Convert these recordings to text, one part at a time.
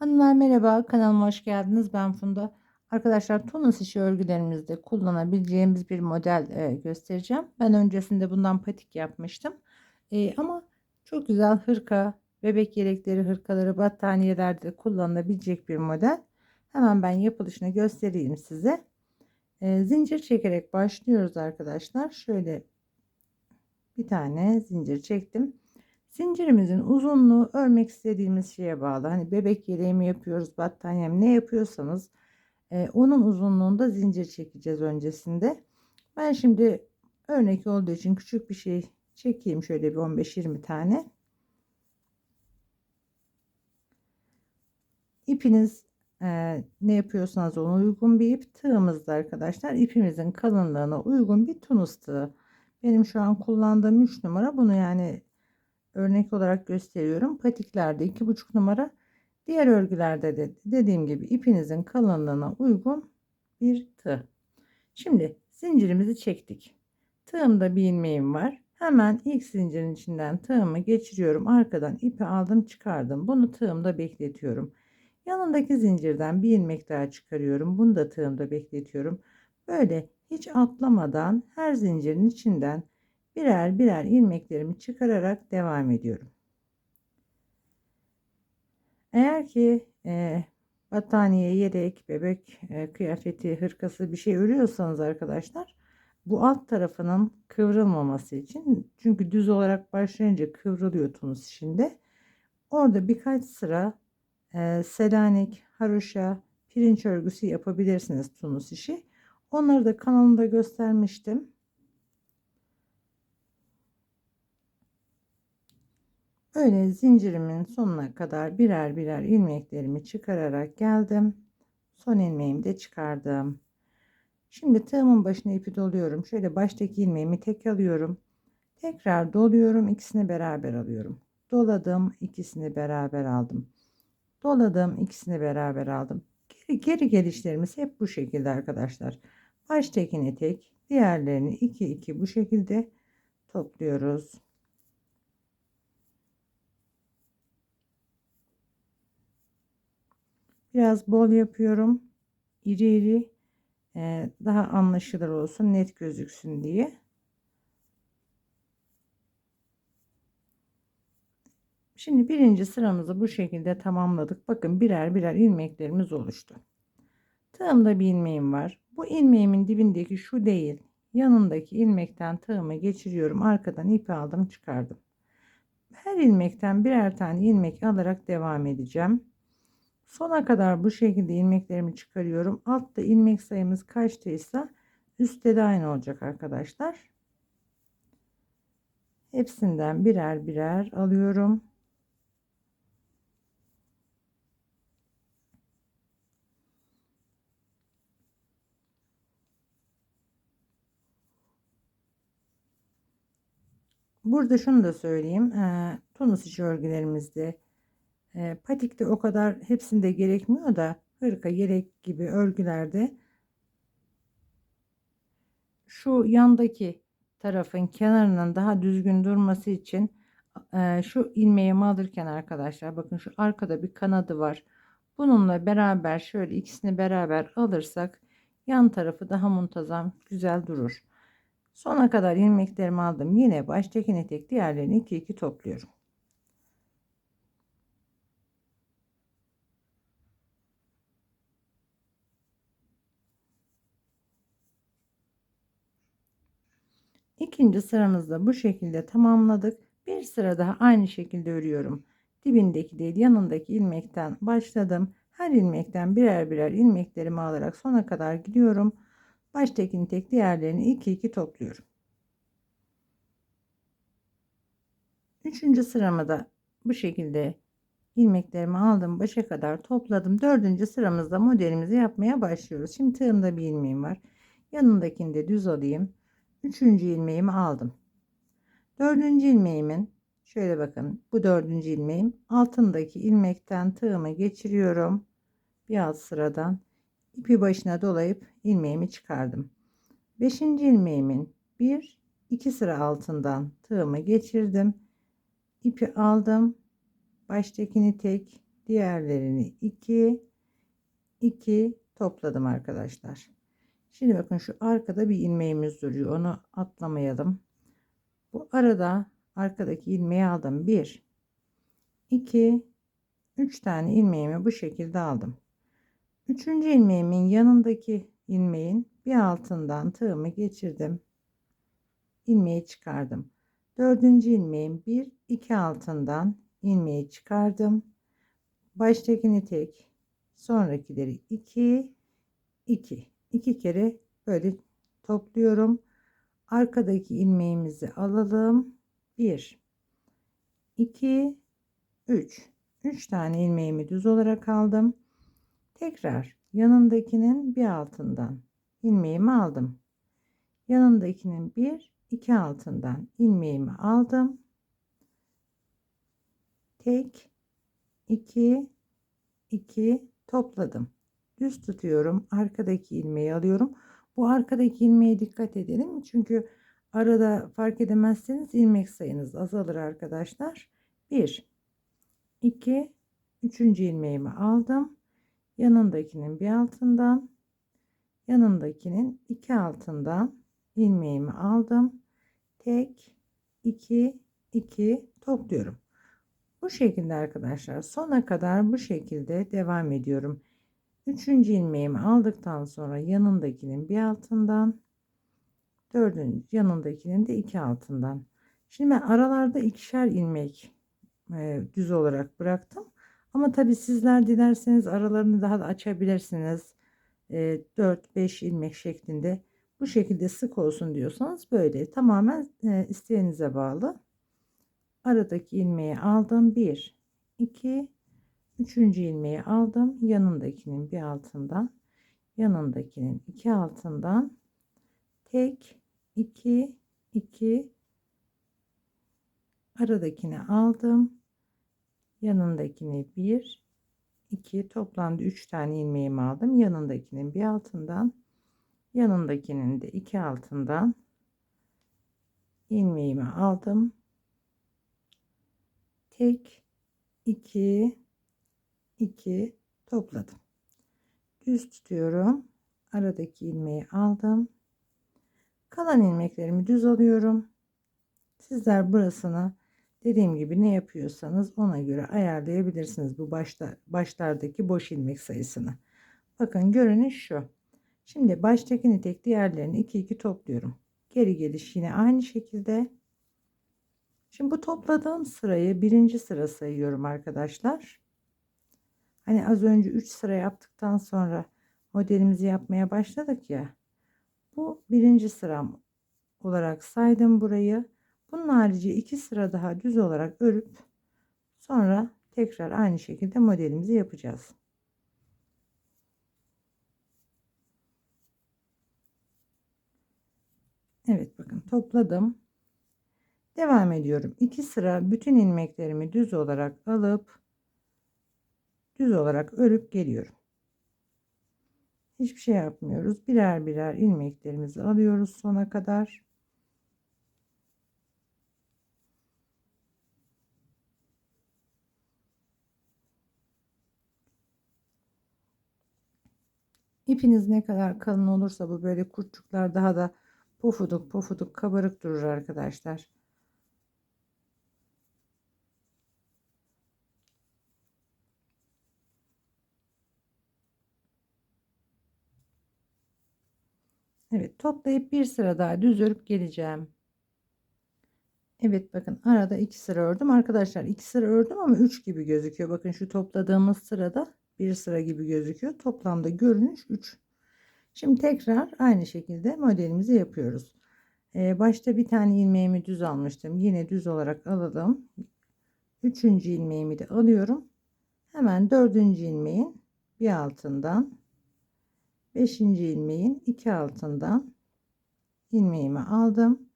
Hanımlar merhaba, kanalıma hoş geldiniz. Ben Funda. Arkadaşlar Tunus işi örgülerimizde kullanabileceğimiz bir model e, göstereceğim. Ben öncesinde bundan patik yapmıştım. E, ama çok güzel hırka, bebek yelekleri, hırkaları, battaniyelerde kullanılabilecek bir model. Hemen ben yapılışını göstereyim size. E, zincir çekerek başlıyoruz arkadaşlar. Şöyle bir tane zincir çektim. Zincirimizin uzunluğu örmek istediğimiz şeye bağlı. Hani bebek yeleği mi yapıyoruz, battaniye mi ne yapıyorsanız e, onun uzunluğunda zincir çekeceğiz öncesinde. Ben şimdi örnek olduğu için küçük bir şey çekeyim şöyle bir 15-20 tane. İpiniz e, ne yapıyorsanız ona uygun bir ip tığımızda arkadaşlar ipimizin kalınlığına uygun bir tunus tığı. Benim şu an kullandığım 3 numara bunu yani örnek olarak gösteriyorum. Patiklerde 2,5 numara. Diğer örgülerde de dediğim gibi ipinizin kalınlığına uygun bir tığ. Şimdi zincirimizi çektik. Tığımda bir ilmeğim var. Hemen ilk zincirin içinden tığımı geçiriyorum. Arkadan ipi aldım çıkardım. Bunu tığımda bekletiyorum. Yanındaki zincirden bir ilmek daha çıkarıyorum. Bunu da tığımda bekletiyorum. Böyle hiç atlamadan her zincirin içinden birer birer ilmeklerimi çıkararak devam ediyorum. Eğer ki e, battaniye, yelek, bebek e, kıyafeti, hırkası bir şey örüyorsanız arkadaşlar bu alt tarafının kıvrılmaması için çünkü düz olarak başlayınca kıvrılıyor tunus işinde. Orada birkaç sıra e, selanik, haroşa, pirinç örgüsü yapabilirsiniz tunus işi. Onları da kanalımda göstermiştim. Öyle zincirimin sonuna kadar birer birer ilmeklerimi çıkararak geldim. Son ilmeğimi de çıkardım. Şimdi tığımın başına ipi doluyorum. Şöyle baştaki ilmeğimi tek alıyorum. Tekrar doluyorum. ikisini beraber alıyorum. Doladım. ikisini beraber aldım. Doladım. ikisini beraber aldım. Geri, geri gelişlerimiz hep bu şekilde arkadaşlar. Baştakini tek, diğerlerini 2 2 bu şekilde topluyoruz. Biraz bol yapıyorum. İri iri e, daha anlaşılır olsun, net gözüksün diye. Şimdi birinci sıramızı bu şekilde tamamladık. Bakın birer birer ilmeklerimiz oluştu. Tığımda bir ilmeğim var. Bu ilmeğimin dibindeki şu değil. Yanındaki ilmekten tığımı geçiriyorum. Arkadan ipi aldım çıkardım. Her ilmekten birer tane ilmek alarak devam edeceğim. Sona kadar bu şekilde ilmeklerimi çıkarıyorum. Altta ilmek sayımız kaçtıysa üstte de aynı olacak arkadaşlar. Hepsinden birer birer alıyorum. Burada şunu da söyleyeyim. E, Tunus işi örgülerimizde e, patikte o kadar hepsinde gerekmiyor da hırka, yelek gibi örgülerde şu yandaki tarafın kenarının daha düzgün durması için e, şu ilmeğimi alırken arkadaşlar bakın şu arkada bir kanadı var. Bununla beraber şöyle ikisini beraber alırsak yan tarafı daha muntazam güzel durur. Sona kadar ilmeklerimi aldım. Yine baştakini tek diğerlerini 2 2 topluyorum. İkinci sıramızda bu şekilde tamamladık. Bir sıra daha aynı şekilde örüyorum. Dibindeki değil yanındaki ilmekten başladım. Her ilmekten birer birer ilmeklerimi alarak sona kadar gidiyorum. Baştakini tek diğerlerini 2 2 topluyorum. Üçüncü sıramı da bu şekilde ilmeklerimi aldım başa kadar topladım. Dördüncü sıramızda modelimizi yapmaya başlıyoruz. Şimdi tığımda bir ilmeğim var. Yanındakini de düz alayım. Üçüncü ilmeğimi aldım. Dördüncü ilmeğimin şöyle bakın bu dördüncü ilmeğim altındaki ilmekten tığımı geçiriyorum. Bir alt sıradan ipi başına dolayıp ilmeğimi çıkardım. Beşinci ilmeğimin bir iki sıra altından tığımı geçirdim. ipi aldım. Baştakini tek, diğerlerini 2 2 topladım arkadaşlar. Şimdi bakın şu arkada bir ilmeğimiz duruyor. Onu atlamayalım. Bu arada arkadaki ilmeği aldım. 1 2 3 tane ilmeğimi bu şekilde aldım. Üçüncü ilmeğimin yanındaki ilmeğin bir altından tığımı geçirdim. ilmeği çıkardım. Dördüncü ilmeğin bir iki altından ilmeği çıkardım. Baştakini tek, sonrakileri iki, iki, iki kere böyle topluyorum. Arkadaki ilmeğimizi alalım. Bir, iki, üç. Üç tane ilmeğimi düz olarak aldım. Tekrar yanındakinin bir altından ilmeğimi aldım. Yanındakinin bir iki altından ilmeğimi aldım. Tek 2 2 topladım. Düz tutuyorum. Arkadaki ilmeği alıyorum. Bu arkadaki ilmeğe dikkat edelim. Çünkü arada fark edemezseniz ilmek sayınız azalır arkadaşlar. 1 2 3. ilmeğimi aldım. Yanındakinin bir altından yanındakinin iki altından ilmeğimi aldım. Tek 2 2 topluyorum. Bu şekilde arkadaşlar sona kadar bu şekilde devam ediyorum. Üçüncü ilmeğimi aldıktan sonra yanındakinin bir altından dördüncü yanındakinin de iki altından. Şimdi ben aralarda ikişer ilmek e, düz olarak bıraktım. Ama tabi sizler dilerseniz aralarını daha da açabilirsiniz. E, 4-5 ilmek şeklinde bu şekilde sık olsun diyorsanız böyle tamamen e, isteğinize bağlı aradaki ilmeği aldım 1 2 üçüncü ilmeği aldım. Yanındakinin bir altından yanındakinin iki altından tek 2 2 aradakini aldım. Yanındakini 1 2 toplamda 3 tane ilmeğimi aldım. Yanındakinin bir altından yanındakinin de iki altından ilmeğimi aldım. Tek 2 2 topladım. Düz tutuyorum. Aradaki ilmeği aldım. Kalan ilmeklerimi düz alıyorum. Sizler burasını dediğim gibi ne yapıyorsanız ona göre ayarlayabilirsiniz bu başta başlardaki boş ilmek sayısını. Bakın görünüş şu. Şimdi baştaki tek diğerlerini 2 2 topluyorum. Geri geliş yine aynı şekilde. Şimdi bu topladığım sırayı birinci sıra sayıyorum arkadaşlar. Hani az önce 3 sıra yaptıktan sonra modelimizi yapmaya başladık ya. Bu birinci sıram olarak saydım burayı. Bunun harici iki sıra daha düz olarak örüp sonra tekrar aynı şekilde modelimizi yapacağız. Evet bakın topladım. Devam ediyorum. 2 sıra bütün ilmeklerimi düz olarak alıp düz olarak örüp geliyorum. Hiçbir şey yapmıyoruz. Birer birer ilmeklerimizi alıyoruz sona kadar. İpiniz ne kadar kalın olursa bu böyle kurtçuklar daha da pofuduk pofuduk kabarık durur arkadaşlar. Evet toplayıp bir sıra daha düz örüp geleceğim. Evet bakın arada iki sıra ördüm arkadaşlar iki sıra ördüm ama üç gibi gözüküyor. Bakın şu topladığımız sırada bir sıra gibi gözüküyor. Toplamda görünüş 3. Şimdi tekrar aynı şekilde modelimizi yapıyoruz. Ee, başta bir tane ilmeğimi düz almıştım. Yine düz olarak alalım. Üçüncü ilmeğimi de alıyorum. Hemen dördüncü ilmeğin bir altından 5. ilmeğin iki altından ilmeğimi aldım.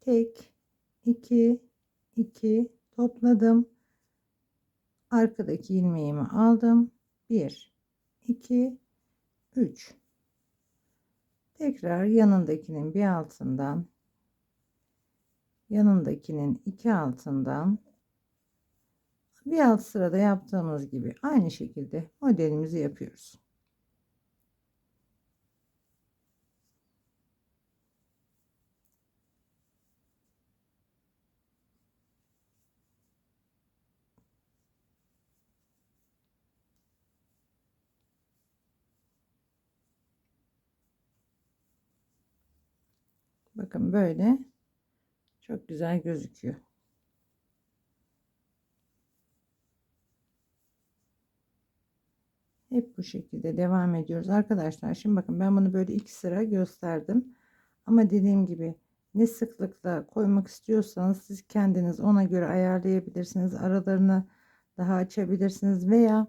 Tek 2 2 topladım. Arkadaki ilmeğimi aldım. 1 2 3 Tekrar yanındakinin bir altından yanındakinin iki altından Bir alt sırada yaptığımız gibi aynı şekilde modelimizi yapıyoruz. Bakın böyle çok güzel gözüküyor. Hep bu şekilde devam ediyoruz arkadaşlar. Şimdi bakın ben bunu böyle iki sıra gösterdim. Ama dediğim gibi ne sıklıkla koymak istiyorsanız siz kendiniz ona göre ayarlayabilirsiniz. Aralarını daha açabilirsiniz veya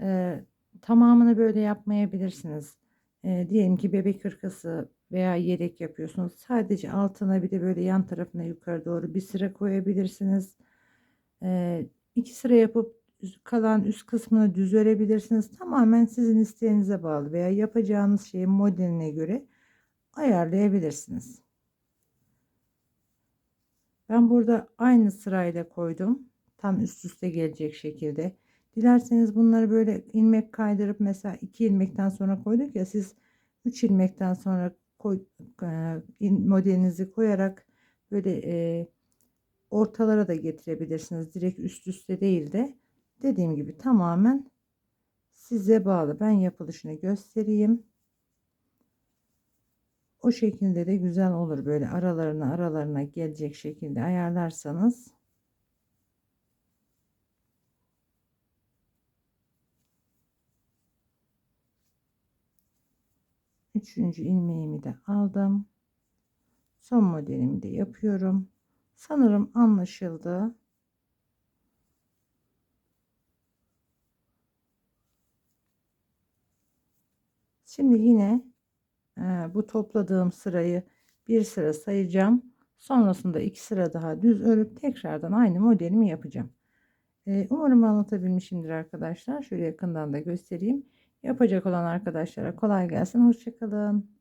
e, tamamını böyle yapmayabilirsiniz. E, diyelim ki bebek hırkası veya yelek yapıyorsunuz. Sadece altına bir de böyle yan tarafına yukarı doğru bir sıra koyabilirsiniz. E, iki sıra yapıp kalan üst kısmını düz örebilirsiniz. Tamamen sizin isteğinize bağlı veya yapacağınız şeyin modeline göre ayarlayabilirsiniz. Ben burada aynı sırayla koydum. Tam üst üste gelecek şekilde. Dilerseniz bunları böyle ilmek kaydırıp mesela iki ilmekten sonra koyduk ya siz 3 ilmekten sonra koy, e, modelinizi koyarak böyle e, ortalara da getirebilirsiniz. Direkt üst üste değil de dediğim gibi tamamen size bağlı. Ben yapılışını göstereyim. O şekilde de güzel olur böyle aralarına aralarına gelecek şekilde ayarlarsanız. Üçüncü ilmeğimi de aldım. Son modelimi de yapıyorum. Sanırım anlaşıldı. Şimdi yine e, bu topladığım sırayı bir sıra sayacağım. Sonrasında iki sıra daha düz örüp tekrardan aynı modelimi yapacağım. E, umarım anlatabilmişimdir arkadaşlar. Şöyle yakından da göstereyim. Yapacak olan arkadaşlara kolay gelsin. Hoşçakalın.